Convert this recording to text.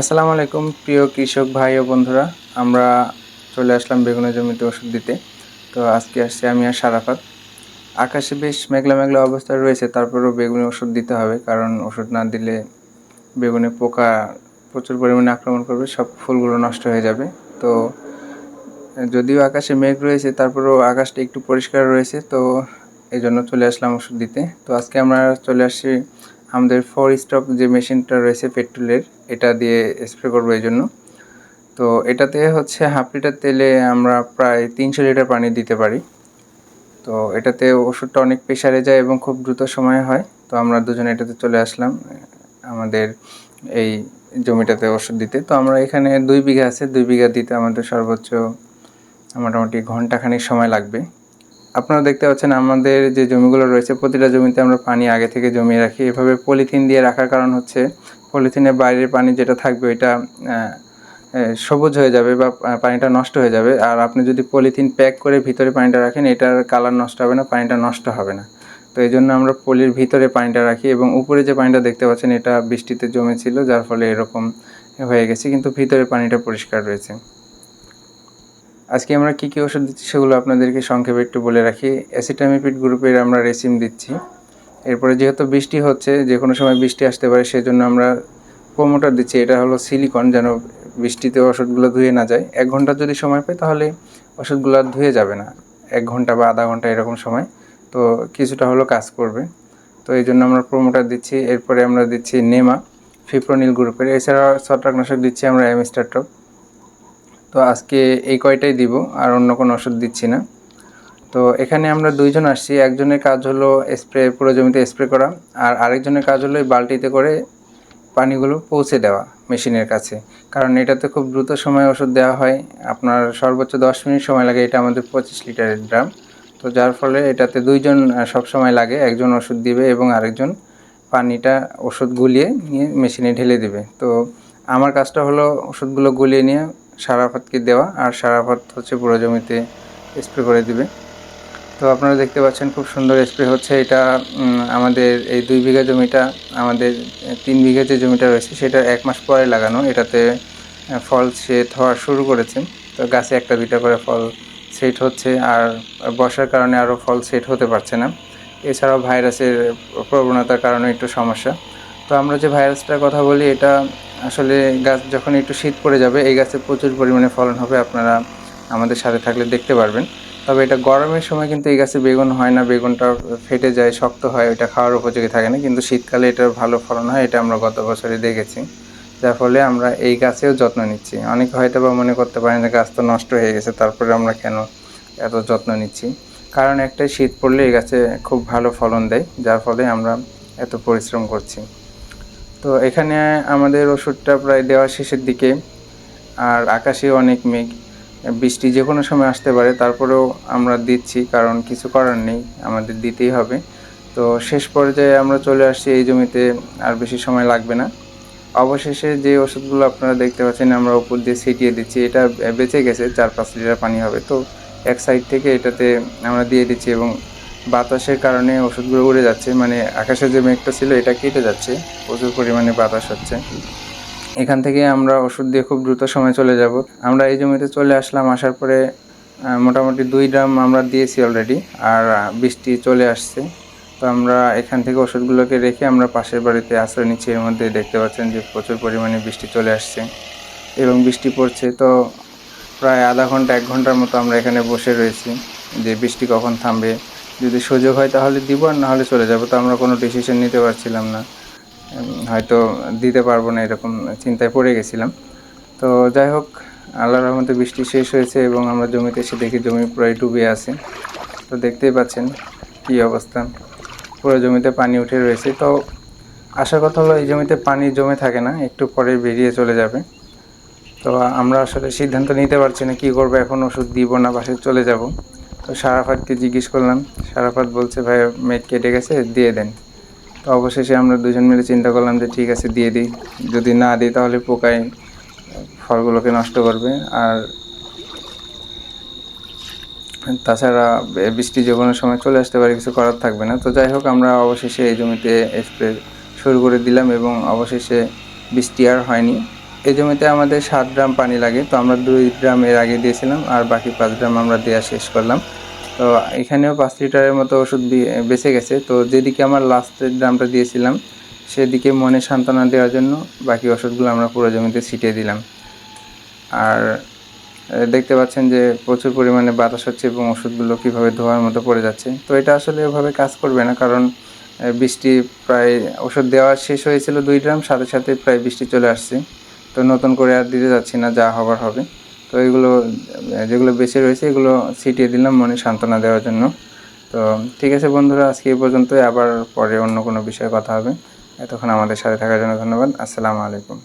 আসসালামু আলাইকুম, প্রিয় কৃষক ভাই ও বন্ধুরা। আমরা চলে আসলাম বেগুনের জমিতে ওষুধ দিতে। তো আজকে আসছি আমি আর সারাফাত। আকাশে বেশ মেঘলা মেঘলা অবস্থায় রয়েছে, তারপরেও বেগুনে ওষুধ দিতে হবে, কারণ ওষুধ না দিলে বেগুনে পোকা প্রচুর পরিমাণে আক্রমণ করবে, সব ফুলগুলো নষ্ট হয়ে যাবে। তো যদিও আকাশে মেঘ রয়েছে, তারপরেও আকাশটা একটু পরিষ্কার রয়েছে, তো এই জন্য চলে আসলাম ওষুধ দিতে। তো আজকে আমরা চলে আসছি আমাদের ফোর স্টপ যে মেশিনটা রয়েছে পেট্রোলের, এটা দিয়ে স্প্রে করব এই জন্য। তো এটাতে হচ্ছে হাফ লিটার তেলে আমরা প্রায় তিনশো লিটার পানি দিতে পারি। তো এটাতে ওষুধটা অনেক প্রেশারে যায় এবং খুব দ্রুত সময়ে হয়। তো আমরা দুজনে এটাতে চলে আসলাম, আমাদের এই জমিটাতে ওষুধ দিতে। তো আমরা এখানে দুই বিঘা আছে, দুই বিঘা দিতে আমাদের সর্বোচ্চ মোটামুটি ঘন্টাখানিক সময় লাগবে। আপনারা দেখতে পাচ্ছেন আমাদের যে জমিগুলো রয়েছে, প্রতিটা জমিতে আমরা পানি আগে থেকে জমিয়ে রাখি। এভাবে পলিথিন দিয়ে রাখার কারণ হচ্ছে, পলিথিনের বাইরের পানি যেটা থাকবে ওইটা সবুজ হয়ে যাবে বা পানিটা নষ্ট হয়ে যাবে। আর আপনি যদি পলিথিন প্যাক করে ভিতরে পানিটা রাখেন, এটার কালার নষ্ট হবে না, পানিটা নষ্ট হবে না। তো এই জন্য আমরা পলির ভিতরে পানিটা রাখি এবং উপরে যে পানিটা দেখতে পাচ্ছেন, এটা বৃষ্টিতে জমেছিল, যার ফলে এরকম হয়ে গেছে, কিন্তু ভিতরে পানিটা পরিষ্কার রয়েছে। আজকে আমরা কী কী ওষুধ দিচ্ছি সেগুলো আপনাদেরকে সংক্ষেপে একটু বলে রাখি। অ্যাসিটামিপিড গ্রুপের আমরা রেসিম দিচ্ছি। এরপরে যেহেতু বৃষ্টি হচ্ছে, যে কোনো সময় বৃষ্টি আসতে পারে, সেজন্য আমরা প্রোমোটার দিচ্ছি। এটা হলো সিলিকন যেন বৃষ্টিতে ওষুধগুলো ধুয়ে না যায়। এক ঘণ্টা যদি সময় পাই, তাহলে ওষুধগুলো আর ধুয়ে যাবে না। এক ঘণ্টা বা আধা ঘণ্টা এরকম সময়। তো কিছুটা হলো কাজ করবে। তো এই জন্য আমরা প্রোমোটার দিচ্ছি। এরপরে আমরা দিচ্ছি নেমা ফিপ্রোনিল গ্রুপের এছাড়া ছত্রাকনাশক দিচ্ছি আমরা অ্যামিস্টারটপ তো আজকে এই কয়টাই দিব আর অন্য কোনো ওষুধ দিচ্ছি না। তো এখানে আমরা দুইজন আসছি, একজনের কাজ হলো স্প্রে, পুরো জমিতে স্প্রে করা আর আরেকজনের কাজ হলো এই বালতিতে করে পানিগুলো পৌঁছে দেওয়া মেশিনের কাছে। কারণ এটাতে খুব দ্রুত সময় ওষুধ দেওয়া হয়, আপনার সর্বোচ্চ দশ মিনিট সময় লাগে, এটা আমাদের পঁচিশ লিটারের ড্রাম। তো যার ফলে এটাতে দুইজন সব সময় লাগে, একজন ওষুধ দিবে এবং আরেকজন পানিটা ওষুধ গুলিয়ে নিয়ে মেশিনে ঢেলে দিবে। তো আমার কাজটা হলো ওষুধগুলো গুলিয়ে নিয়ে সারাফাতকে দেওয়া আর সারাফাত হচ্ছে পুরো জমিতে স্প্রে করে দিবে। তো আপনারা দেখতে পাচ্ছেন খুব সুন্দর স্প্রে হচ্ছে। এটা আমাদের এই দুই বিঘা জমিটা, আমাদের তিন বিঘা যে জমিটা রয়েছে, সেটা এক মাস পরে লাগানো। এটাতে ফল সেট হওয়া শুরু করেছে। তো গাছে একটা দুইটা করে ফল সেট হচ্ছে আর বর্ষার কারণে আরও ফল সেট হতে পারছে না। এছাড়াও ভাইরাসের প্রবণতার কারণে একটু সমস্যা। তো আমরা যে ভাইরাসটার কথা বলি, এটা আসলে গাছ যখন একটু শীত পড়ে যাবে, এই গাছে প্রচুর পরিমাণে ফলন হবে, আপনারা আমাদের সাথে থাকলে দেখতে পারবেন। তবে এটা গরমের সময় কিন্তু এই গাছে বেগুন হয় না, বেগুনটা ফেটে যায়, শক্ত হয়, ওইটা খাওয়ার উপযোগী থাকে না। কিন্তু শীতকালে এটার ভালো ফলন হয়, এটা আমরা গত বছরে দেখেছি। যার ফলে আমরা এই গাছেও যত্ন নিচ্ছি। অনেকে হয়তো বা মনে করতে পারেন যে গাছ তো নষ্ট হয়ে গেছে, তারপরে আমরা কেন এত যত্ন নিচ্ছি? কারণ একটাই, শীত পড়লে এই গাছে খুব ভালো ফলন দেয়, যার ফলে আমরা এত পরিশ্রম করছি। তো এখানে আমাদের ওষুধটা প্রায় দেওয়া শেষের দিকে। আর আকাশে অনেক মেঘ। বৃষ্টি যে কোনো সময় আসতে পারে, তারপরেও আমরা দিচ্ছি, কারণ কিছু করার নেই, আমাদের দিতেই হবে। তো শেষ পর্যায়ে আমরা চলে আসছি এই জমিতে, আর বেশি সময় লাগবে না। অবশেষে যে ওষুধগুলো আপনারা দেখতে পাচ্ছেন, আমরা উপর দিয়ে ছিটিয়ে দিচ্ছি। এটা বেঁচে গেছে, চার পাঁচ লিটার পানি হবে। তো এক সাইড থেকে এটাতে আমরা দিয়ে দিচ্ছি এবং বাতাসের কারণে ওষুধগুলো উড়ে যাচ্ছে মানে আকাশে যে মেঘটা ছিল এটা কেটে যাচ্ছে, প্রচুর পরিমাণে বাতাস হচ্ছে। এখান থেকে আমরা ওষুধ দিয়ে খুব দ্রুত সময় চলে যাব। আমরা এই জমিতে চলে আসলাম, আসার পরে মোটামুটি দুই ড্রাম আমরা দিয়েছি অলরেডি আর বৃষ্টি চলে আসছে। তো আমরা এখান থেকে ওষুধগুলোকে রেখে আমরা পাশের বাড়িতে আশ্রয় নিচ্ছি। এর মধ্যে দেখতে পাচ্ছেন যে প্রচুর পরিমাণে বৃষ্টি চলে আসছে এবং বৃষ্টি পড়ছে। তো প্রায় আধা ঘণ্টা, এক ঘণ্টার মতো আমরা এখানে বসে রয়েছি যে বৃষ্টি কখন থামবে। যদি সুযোগ হয় তাহলে দিব, আর না হলে চলে যাব। তো আমরা কোনো ডিসিশন নিতে পারছিলাম না। হয়তো দিতে পারব না এরকম চিন্তায় পড়ে গেছিলাম। তো যাই হোক আল্লাহর রহমতে বৃষ্টি শেষ হয়েছে এবং আমরা জমিতে এসে দেখি জমি প্রায় ডুবে আছে। তো দেখতেই পাচ্ছেন কী অবস্থা। পুরো জমিতে পানি উঠে রয়েছে। তো আশা কথা হলো, এই জমিতে পানি জমে থাকে না, একটু পরে বেরিয়ে চলে যাবে। তো আমরা আসলে সিদ্ধান্ত নিতে পারছি না কী করব, এখন ওষুধ দিব না বাসে চলে যাব। তো সারাফাতকে জিজ্ঞেস করলাম, সারাফাত বলছে, ভাই মেঘ কেটে গেছে, দিয়ে দেন। তো অবশেষে আমরা দুজন মিলে চিন্তা করলাম যে, ঠিক আছে, দিয়ে দিই। যদি না দিই, তাহলে পোকায় ফলগুলোকে নষ্ট করবে। আর তাছাড়া বৃষ্টি যে সময় চলে আসতে পারে, কিছু করার থাকবে না। তো যাই হোক, আমরা অবশেষে এই জমিতে স্প্রে শুরু করে দিলাম এবং অবশেষে বৃষ্টি আর হয়নি। এই জমিতে আমাদের সাত ড্রাম পানি লাগে, তো আমরা দুই ড্রাম এর আগে দিয়েছিলাম আর বাকি পাঁচ ড্রাম আমরা দেওয়া শেষ করলাম। তো এখানেও পাঁচ লিটারের মতো ওষুধ বেঁচে গেছে। তো যেদিকে আমার লাস্টের ড্রামটা দিয়েছিলাম, সেদিকে মনে সান্ত্বনা দেওয়ার জন্য বাকি ওষুধগুলো আমরা পুরো জমিতে ছিটিয়ে দিলাম। আর দেখতে পাচ্ছেন যে প্রচুর পরিমাণে বাতাস হচ্ছে এবং ওষুধগুলো কীভাবে ধোয়ার মতো পড়ে যাচ্ছে। তো এটা আসলে ওভাবে কাজ করবে না কারণ বৃষ্টি প্রায়, ওষুধ দেওয়া শেষ হয়েছিল দুই ড্রাম সাথে সাথে প্রায় বৃষ্টি চলে আসছে। তো নতুন করে আর দিতে যাচ্ছি না, যা হবার হবে। তো এগুলো, যেগুলো বেঁচে রয়েছে এগুলো ছিটিয়ে দিলাম মনে সান্ত্বনা দেওয়ার জন্য। তো ঠিক আছে বন্ধুরা, আজকে এই পর্যন্তই। আবার পরে অন্য কোনো বিষয়ে কথা হবে। এতক্ষণ আমাদের সাথে থাকার জন্য ধন্যবাদ। আসসালামু আলাইকুম।